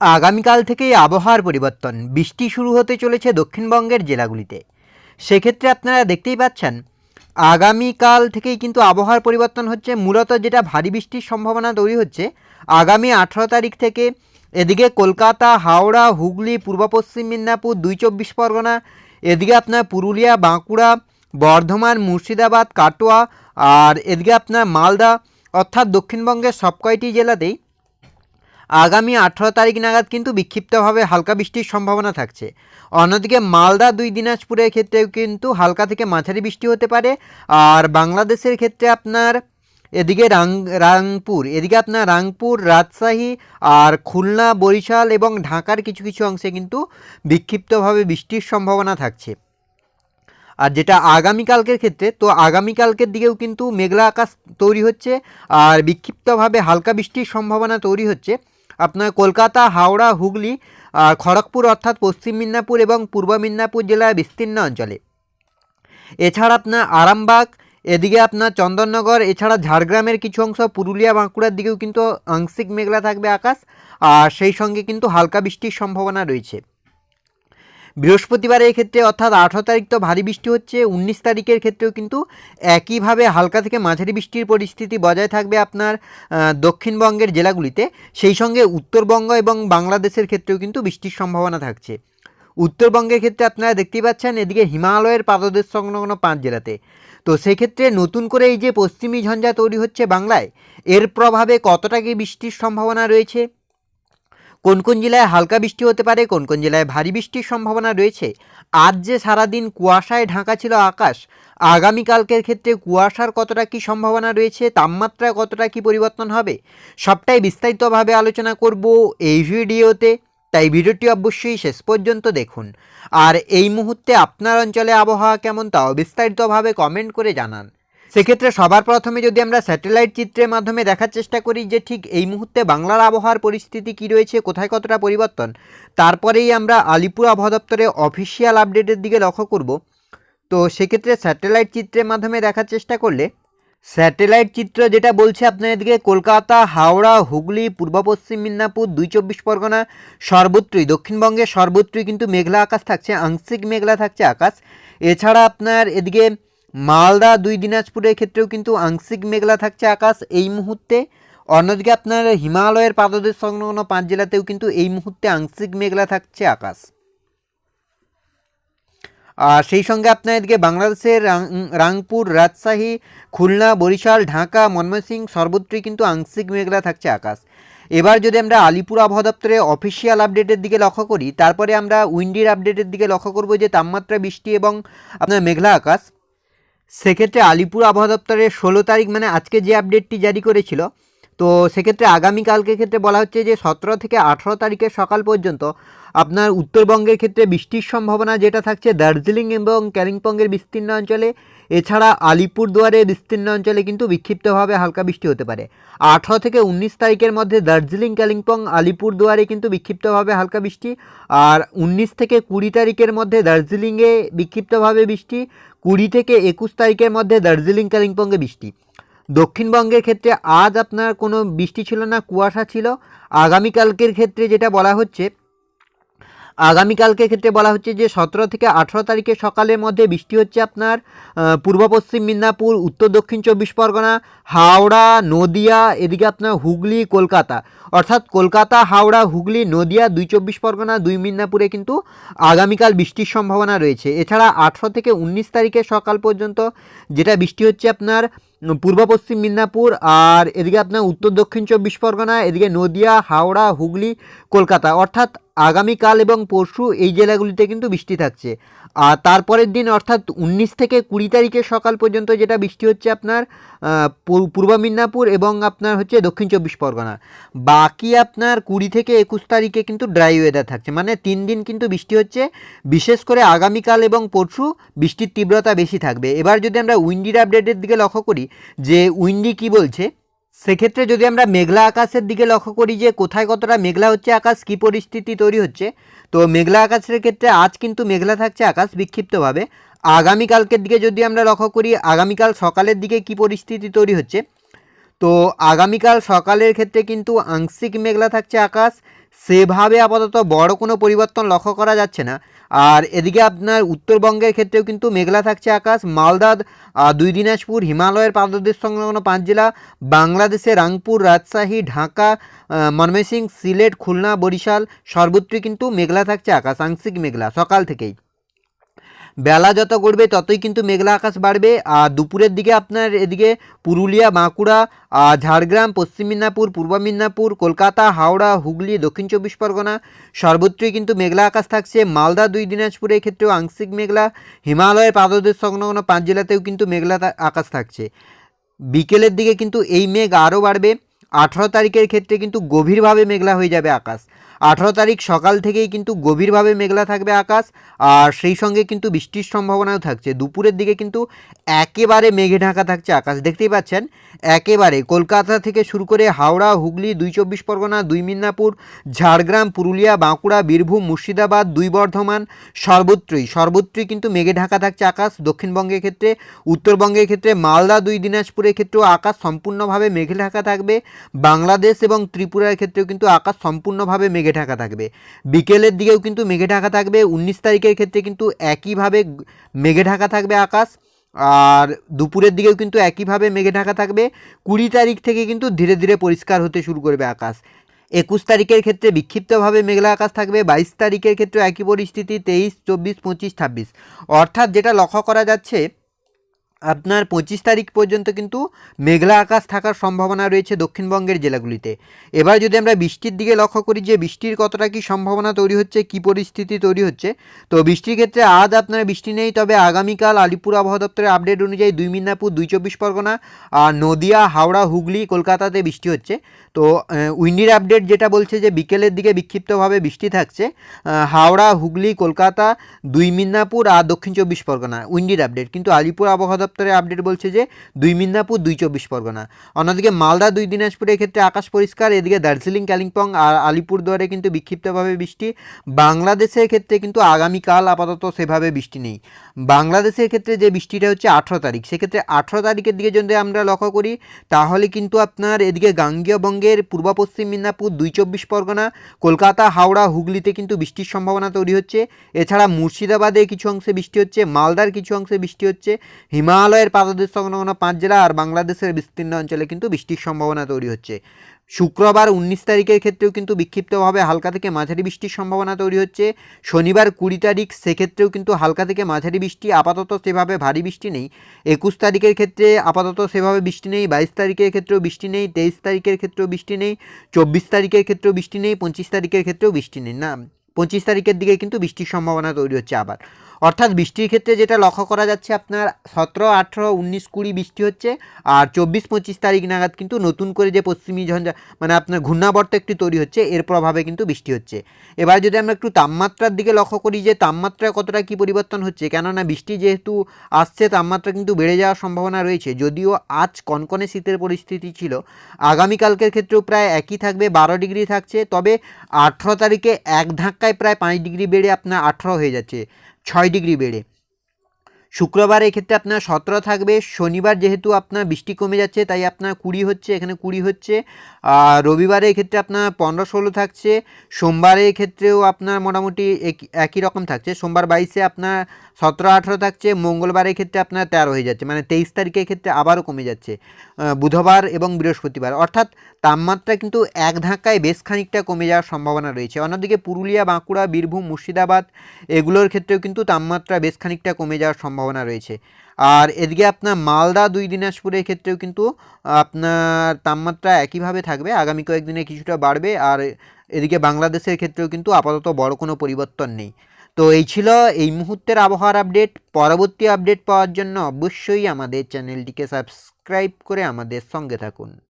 আগামীকাল থেকেই আবহাওয়ার পরিবর্তন। বৃষ্টি শুরু হতে চলেছে দক্ষিণবঙ্গের জেলাগুলিতে। সেক্ষেত্রে আপনারা দেখতেই পাচ্ছেন, আগামীকাল থেকেই কিন্তু আবহাওয়ার পরিবর্তন হচ্ছে। মূলত যেটা ভারী বৃষ্টির সম্ভাবনা তৈরি হচ্ছে, আগামী আঠেরো তারিখ থেকে এদিকে কলকাতা, হাওড়া, হুগলি, পূর্ব পশ্চিম মেদিনীপুর, দুই চব্বিশ পরগনা, এদিকে আপনার পুরুলিয়া, বাঁকুড়া, বর্ধমান, মুর্শিদাবাদ, কাটোয়া, আর এদিকে আপনার মালদা, অর্থাৎ দক্ষিণবঙ্গের সব কয়টি জেলাতেই আগামী আঠেরো তারিখ নাগাদ কিন্তু বিক্ষিপ্তভাবে হালকা বৃষ্টির সম্ভাবনা থাকছে। অন্যদিকে মালদা, দুই দিনাজপুরের ক্ষেত্রেও কিন্তু হালকা থেকে মাঝারি বৃষ্টি হতে পারে। আর বাংলাদেশের ক্ষেত্রে আপনার এদিকে রাং, রাংপুর, এদিকে আপনার রাংপুর, রাজশাহী আর খুলনা, বরিশাল এবং ঢাকার কিছু কিছু অংশে কিন্তু বিক্ষিপ্তভাবে বৃষ্টির সম্ভাবনা থাকছে। আর যেটা আগামীকালকের ক্ষেত্রে, তো আগামীকালকের দিকেও কিন্তু মেঘলা আকাশ তৈরি হচ্ছে। আর বিক্ষিপ্তভাবে হালকা বৃষ্টির সম্ভাবনা তৈরি হচ্ছে। আপনার কলকাতা, হাওড়া, হুগলি আর খড়গপুর অর্থাৎ পশ্চিম মিদনাপুর এবং পূর্ব মিদনাপুর জেলার বিস্তীর্ণ অঞ্চলে। এছাড়া আপনার আরামবাগ, এদিকে আপনার চন্দননগর, এছাড়া ঝাড়গ্রামের কিছু অংশ, পুরুলিয়া, বাঁকুড়ার দিকেও কিন্তু আংশিক মেঘলা থাকবে আকাশ, আর সেই সঙ্গে কিন্তু হালকা বৃষ্টির সম্ভাবনা রয়েছে। বৃহস্পতিবারের ক্ষেত্রে অর্থাৎ আঠারো তারিখ তো ভারী বৃষ্টি হচ্ছে, উনিশ তারিখের ক্ষেত্রেও কিন্তু একইভাবে হালকা থেকে মাঝারি বৃষ্টির পরিস্থিতি বজায় থাকবে আপনার দক্ষিণবঙ্গের জেলাগুলিতে। সেই সঙ্গে উত্তরবঙ্গ এবং বাংলাদেশের ক্ষেত্রেও কিন্তু বৃষ্টির সম্ভাবনা থাকছে। উত্তরবঙ্গের ক্ষেত্রে আপনারা দেখতেই পাচ্ছেন, এদিকে হিমালয়ের পাদদেশ সংলগ্ন পাঁচ জেলাতে। তো সেক্ষেত্রে নতুন করে এই যে পশ্চিমী ঝঞ্ঝা তৈরি হচ্ছে বাংলায়, এর প্রভাবে কতটা কি বৃষ্টির সম্ভাবনা রয়েছে? কোন কোন জেলায় হালকা বৃষ্টি হতে পারে, কোন কোন জেলায় ভারী বৃষ্টির সম্ভাবনা রয়েছে? আজ যে সারাদিন কুয়াশায় ঢাকা ছিল আকাশ, আগামীকালকের ক্ষেত্রে কুয়াশার কতটা কি সম্ভাবনা রয়েছে, তাপমাত্রা কতটা কি পরিবর্তন হবে, সবটাই বিস্তারিতভাবে আলোচনা করব এই ভিডিওতে। তাই ভিডিওটি অবশ্যই শেষ পর্যন্ত দেখুন। আর এই মুহূর্তে আপনার অঞ্চলে আবহাওয়া কেমন, তাও বিস্তারিতভাবে কমেন্ট করে জানান। সেক্ষেত্রে সবার প্রথমে যদি আমরা স্যাটেলাইট চিত্রের মাধ্যমে দেখার চেষ্টা করি যে ঠিক এই মুহূর্তে বাংলার আবহাওয়ার পরিস্থিতি কী রয়েছে, কোথায় কতটা পরিবর্তন, তারপরেই আমরা আলিপুর আবহাওয়া দপ্তরের অফিসিয়াল আপডেটের দিকে লক্ষ্য করব। তো সেক্ষেত্রে স্যাটেলাইট চিত্রের মাধ্যমে দেখার চেষ্টা করলে, স্যাটেলাইট চিত্র যেটা বলছে আপনার এদিকে কলকাতা, হাওড়া, হুগলি, পূর্ব পশ্চিম মিদনাপুর, দুই চব্বিশ পরগনা, সর্বত্রই দক্ষিণবঙ্গে সর্বত্রই কিন্তু মেঘলা আকাশ থাকছে, আংশিক মেঘলা থাকছে আকাশ। এছাড়া আপনার এদিকে মালদা দুই দিনাজপুরের ক্ষেত্রেও কিন্তু আংশিক মেঘলা থাকছে আকাশ এই মুহূর্তে। অন্যদিকে আপনার হিমালয়ের পাদদেশ সংলগ্ন পাঁচ জেলাতেও কিন্তু এই মুহূর্তে আংশিক মেঘলা থাকছে আকাশ। আর সেই সঙ্গে আপনার এদিকে বাংলাদেশের রাংপুর, রাজশাহী, খুলনা, বরিশাল, ঢাকা, ময়মনসিংহ সর্বত্রই কিন্তু আংশিক মেঘলা থাকছে আকাশ। এবার যদি আমরা আলিপুর আবহাওয়া দপ্তরের অফিসিয়াল আপডেটের দিকে লক্ষ্য করি, তারপরে আমরা উইন্ডির আপডেটের দিকে লক্ষ্য করব যে তাপমাত্রা, বৃষ্টি এবং আপনার মেঘলা আকাশ। সেক্ষেত্রে আলিপুর আবহাওয়া দপ্তরের ষোলো তারিখ মানে আজকে যে আপডেটটি জারি করেছিল তো সেক্ষেত্রে আগামীকালকের ক্ষেত্রে বলা হচ্ছে যে সতেরো থেকে আঠেরো তারিখের সকাল পর্যন্ত আপনার উত্তরবঙ্গের ক্ষেত্রে বৃষ্টির সম্ভাবনা যেটা থাকছে দার্জিলিং এবং কালিম্পংয়ের বিস্তীর্ণ অঞ্চলে, এছাড়া আলিপুরদুয়ারের বিস্তীর্ণ অঞ্চলে কিন্তু বিক্ষিপ্তভাবে হালকা বৃষ্টি হতে পারে। আঠারো থেকে উনিশ তারিখের মধ্যে দার্জিলিং কালিম্পং আলিপুরদুয়ারে কিন্তু বিক্ষিপ্তভাবে হালকা বৃষ্টি, আর উনিশ থেকে কুড়ি তারিখের মধ্যে দার্জিলিংয়ে বিক্ষিপ্তভাবে বৃষ্টি, কুড়ি থেকে একুশ তারিখের মধ্যে দার্জিলিং কালিম্পংয়ে বৃষ্টি। দক্ষিণবঙ্গের ক্ষেত্রে আজ আপনার কোনো বৃষ্টি ছিল না, কুয়াশা ছিল। আগামীকালকের ক্ষেত্রে যেটা বলা হচ্ছে, আগামীকালকের ক্ষেত্রে বলা হচ্ছে যে সতেরো থেকে আঠেরো তারিখের সকালের মধ্যে বৃষ্টি হচ্ছে আপনার পূর্ব পশ্চিম মিদনাপুর, উত্তর দক্ষিণ চব্বিশ পরগনা, হাওড়া, নদিয়া, এদিকে আপনার হুগলি, কলকাতা। অর্থাৎ কলকাতা, হাওড়া, হুগলি, নদিয়া, দুই চব্বিশ পরগনা, দুই মিদনাপুরে কিন্তু আগামীকাল বৃষ্টির সম্ভাবনা রয়েছে। এছাড়া আঠেরো থেকে উনিশ তারিখের সকাল পর্যন্ত যেটা বৃষ্টি হচ্ছে আপনার পূর্ব পশ্চিম মিদনাপুর আর এদিকে আপনার উত্তর দক্ষিণ চব্বিশ পরগনা, এদিকে নদিয়া, হাওড়া, হুগলি, কলকাতা। অর্থাৎ আগামীকাল এবং পরশু এই জেলাগুলিতে কিন্তু বৃষ্টি থাকছে। আর তারপরের দিন অর্থাৎ উনিশ থেকে কুড়ি তারিখের সকাল পর্যন্ত যেটা বৃষ্টি হচ্ছে আপনার পূর্ব মিদনাপুর এবং আপনার হচ্ছে দক্ষিণ চব্বিশ পরগনা। বাকি আপনার কুড়ি থেকে একুশ তারিখে কিন্তু ড্রাই ওয়েদার থাকছে। মানে তিন দিন কিন্তু বৃষ্টি হচ্ছে। বিশেষ করে আগামীকাল এবং পরশু বৃষ্টির তীব্রতা বেশি থাকবে। এবার যদি আমরা উইন্ডির আপডেটের দিকে লক্ষ্য করি, যে উইন্ডি কি বলছে? সেক্ষেত্রে যদি আমরা মেঘলা আকাশের দিকে লক্ষ্য করি যে কোথায় কতটা মেঘলা হচ্ছে, আকাশ কী পরিস্থিতি তৈরি হচ্ছে, তো মেঘলা আকাশের ক্ষেত্রে আজ কিন্তু মেঘলা থাকছে আকাশ বিক্ষিপ্তভাবে। আগামীকালকের দিকে যদি আমরা লক্ষ্য করি, আগামীকাল সকালের দিকে কি পরিস্থিতি তৈরি হচ্ছে, তো আগামীকাল সকালের ক্ষেত্রে কিন্তু আংশিক মেঘলা থাকছে আকাশ সেভাবে আপাতত বড় কোনো পরিবর্তন লক্ষ্য করা যাচ্ছে না। আর এদিকে আপনার উত্তরবঙ্গের ক্ষেত্রেও কিন্তু মেঘলা থাকছে আকাশ। মালদা দুই দিনাজপুর, হিমালয়ের পাদদেশ সংলগ্ন পাঁচ জেলা। বাংলাদেশে রাংপুর, রাজশাহী, ঢাকা মনমেসিং সিলেট, খুলনা, বরিশাল সর্বত্রই কিন্তু মেঘলা থাকছে আকাশ, আংশিক মেঘলা সকাল থেকেই। বেলা যত গড়বে, ততই কিন্তু মেঘলা আকাশ বাড়বে। আর দুপুরের দিকে আপনার এদিকে পুরুলিয়া, বাঁকুড়া ঝাড়গ্রাম, পশ্চিম মেদিনীপুর, পূর্ব মেদিনীপুর, কলকাতা, হাওড়া, হুগলি, দক্ষিণ চব্বিশ পরগনা সর্বত্রই কিন্তু মেঘলা আকাশ থাকছে। মালদা, দুই দিনাজপুরের ক্ষেত্রেও আংশিক মেঘলা। হিমালয়ের পাদদেশ সংলগ্ন পাঁচ জেলাতেও কিন্তু মেঘলা আকাশ থাকছে। বিকেলের দিকে কিন্তু এই মেঘ আরও বাড়বে। আঠারো তারিখের ক্ষেত্রে কিন্তু গভীরভাবে মেঘলা হয়ে যাবে আকাশ। আঠারো তারিখ সকাল থেকেই কিন্তু গভীরভাবে মেঘলা থাকবে আকাশ, আর সেই সঙ্গে কিন্তু বৃষ্টির সম্ভাবনাও থাকছে। দুপুরের দিকে কিন্তু একেবারে মেঘে ঢাকা থাকছে আকাশ। দেখতেই পাচ্ছেন, একেবারে কলকাতা থেকে শুরু করে হাওড়া, হুগলি, দুই চব্বিশ পরগনা, দুই মিদনাপুর, ঝাড়গ্রাম, পুরুলিয়া, বাঁকুড়া, বীরভূম, মুর্শিদাবাদ, দুই বর্ধমান, সর্বত্রই সর্বত্রই কিন্তু মেঘে ঢাকা থাকছে আকাশ। দক্ষিণবঙ্গের ক্ষেত্রে, উত্তরবঙ্গের ক্ষেত্রে মালদা, দুই দিনাজপুরের ক্ষেত্রেও আকাশ সম্পূর্ণভাবে মেঘে ঢাকা থাকবে। বাংলাদেশ এবং ত্রিপুরার ক্ষেত্রেও কিন্তু আকাশ সম্পূর্ণভাবে মেঘে ঢাকা থাকবে। বিকেলের দিকেও কিন্তু মেঘে ঢাকা থাকবে। উনিশ তারিখের ক্ষেত্রে কিন্তু একইভাবে মেঘে ঢাকা থাকবে আকাশ। আর দুপুরের দিকেও কিন্তু একইভাবে মেঘে ঢাকা থাকবে। কুড়ি তারিখ থেকে কিন্তু ধীরে ধীরে পরিষ্কার হতে শুরু করবে আকাশ। একুশ তারিখের ক্ষেত্রে বিক্ষিপ্তভাবে মেঘলা আকাশ থাকবে। বাইশ তারিখের ক্ষেত্রে একই পরিস্থিতি। তেইশ, চব্বিশ, পঁচিশ, ছাব্বিশ। অর্থাৎ যেটা লক্ষ্য করা যাচ্ছে আপনার পঁচিশ তারিখ পর্যন্ত কিন্তু মেঘলা আকাশ থাকার সম্ভাবনা রয়েছে দক্ষিণবঙ্গের জেলাগুলিতে। এবার যদি আমরা বৃষ্টির দিকে লক্ষ্য করি যে বৃষ্টির কতটা কি সম্ভাবনা তৈরি হচ্ছে, কি পরিস্থিতি তৈরি হচ্ছে, তো বৃষ্টির ক্ষেত্রে আজ আপনার বৃষ্টি নেই, তবে আগামীকাল আলিপুর আবহাওয়া দপ্তরের আপডেট অনুযায়ী দুই মিদনাপুর, দুই চব্বিশ পরগনা আর নদিয়া, হাওড়া, হুগলি, কলকাতাতে বৃষ্টি হচ্ছে। তো উইন্ডির আপডেট যেটা বলছে যে বিকেলের দিকে বিক্ষিপ্তভাবে বৃষ্টি থাকছে হাওড়া, হুগলি, কলকাতা, দুই মিদনাপুর আর দক্ষিণ চব্বিশ পরগনা, উইন্ডির আপডেট। কিন্তু আলিপুর আবহাওয়া দপ্তরের আপডেট বলছে যে দুই মিদনাপুর, দুই চব্বিশ পরগনা। অন্যদিকে মালদা, দুই দিনাজপুরের ক্ষেত্রে আকাশ পরিষ্কার, এদিকে দার্জিলিং, কালিম্পং আর আলিপুরদুয়ারে কিন্তু বিক্ষিপ্তভাবে বৃষ্টি। বাংলাদেশের ক্ষেত্রে কিন্তু আগামীকাল আপাতত সেভাবে বৃষ্টি নেই। বাংলাদেশের ক্ষেত্রে যে বৃষ্টিটা হচ্ছে আঠেরো তারিখ, সেক্ষেত্রে আঠেরো তারিখের দিকে যদি আমরা লক্ষ্য করি, তাহলে কিন্তু আপনার এদিকে গাঙ্গীয় বঙ্গের পূর্ব পশ্চিম মিদনাপুর, দুই চব্বিশ পরগনা, কলকাতা, হাওড়া, হুগলিতে কিন্তু বৃষ্টির সম্ভাবনা তৈরি হচ্ছে। এছাড়া মুর্শিদাবাদে কিছু অংশে বৃষ্টি হচ্ছে, মালদার কিছু অংশে বৃষ্টি হচ্ছে হিমালয়ের পাদদেশ সংলগ্ন পাঁচ জেলা আর বাংলাদেশের বিস্তীর্ণ অঞ্চলে কিন্তু বৃষ্টির সম্ভাবনা তৈরি হচ্ছে। শুক্রবার উনিশ তারিখের ক্ষেত্রেও কিন্তু বিক্ষিপ্তভাবে হালকা থেকে মাঝারি বৃষ্টির সম্ভাবনা তৈরি হচ্ছে। শনিবার কুড়ি তারিখ সেক্ষেত্রেও কিন্তু হালকা থেকে মাঝারি বৃষ্টি, আপাতত সেভাবে ভারী বৃষ্টি নেই। একুশ তারিখের ক্ষেত্রে আপাতত সেভাবে বৃষ্টি নেই, বাইশ তারিখের ক্ষেত্রেও বৃষ্টি নেই, তেইশ তারিখের ক্ষেত্রেও বৃষ্টি নেই, চব্বিশ তারিখের ক্ষেত্রেও বৃষ্টি নেই, পঁচিশ তারিখের ক্ষেত্রেও বৃষ্টি নেই, না? পঁচিশ তারিখের দিকে কিন্তু বৃষ্টির সম্ভাবনা তৈরি হচ্ছে আবার। অর্থাৎ বৃষ্টির ক্ষেত্রে যেটা লক্ষ্য করা যাচ্ছে, আপনার সতেরো, আঠেরো, উনিশ, কুড়ি বৃষ্টি হচ্ছে আর চব্বিশ, পঁচিশ তারিখ নাগাদ কিন্তু নতুন করে যে পশ্চিমী ঝঞ্ঝা মানে আপনার ঘূর্ণাবর্ত একটি তৈরি হচ্ছে, এর প্রভাবে কিন্তু বৃষ্টি হচ্ছে। এবার যদি আমরা একটু তাপমাত্রার দিকে লক্ষ্য করি যে তাপমাত্রা কতটা কি পরিবর্তন হচ্ছে, কেননা বৃষ্টি যেহেতু আসছে, তাপমাত্রা কিন্তু বেড়ে যাওয়ার সম্ভাবনা রয়েছে। যদিও আজ কনকনে শীতের পরিস্থিতি ছিল, আগামীকালকের ক্ষেত্রেও প্রায় একই থাকবে, বারো ডিগ্রি থাকছে, তবে আঠেরো তারিখে এক ধাক্কায় প্রায় পাঁচ ডিগ্রি বেড়ে আপনার আঠেরো হয়ে যাচ্ছে ছয় ডিগ্রি বেড়ে। শুক্রবার এক্ষেত্রে আপনার সতেরো থাকবে। শনিবার যেহেতু আপনার বৃষ্টি কমে যাচ্ছে, তাই আপনার কুড়ি হচ্ছে, এখানে কুড়ি হচ্ছে। আর রবিবারে এক্ষেত্রে আপনার পনেরো ষোলো থাকছে। সোমবারের ক্ষেত্রেও আপনার মোটামুটি এক- একই রকম থাকছে। সোমবার বাইশে আপনার সতেরো আঠেরো থাকছে। মঙ্গলবারের ক্ষেত্রে আপনার তেরো হয়ে যাচ্ছে। মানে তেইশ তারিখের ক্ষেত্রে আবারও কমে যাচ্ছে। বুধবার এবং বৃহস্পতিবার। অর্থাৎ তাপমাত্রা কিন্তু এক ধাক্কায় বেশ খানিকটা কমে যাওয়ার সম্ভাবনা রয়েছে। অন্যদিকে পুরুলিয়া, বাঁকুড়া, বীরভূম, মুর্শিদাবাদ, এগুলোর ক্ষেত্রেও কিন্তু তাপমাত্রা বেশ খানিকটা কমে যাওয়ার সম্ভাবনা রয়েছে। আর এদিকে আপনার মালদা দুই দিনাজপুরের ক্ষেত্রেও কিন্তু আপনার তাপমাত্রা একইভাবে থাকবে। আগামী কয়েকদিনে কিছুটা বাড়বে। আর এদিকে বাংলাদেশের ক্ষেত্রেও কিন্তু আপাতত বড় কোনো পরিবর্তন নেই। তো এই ছিল এই মুহূর্তের আবহাওয়ার আপডেট। পরবর্তী আপডেট পাওয়ার জন্য অবশ্যই আমাদের চ্যানেলটিকে সাবস্ক্রাইব করে আমাদের সঙ্গে থাকুন।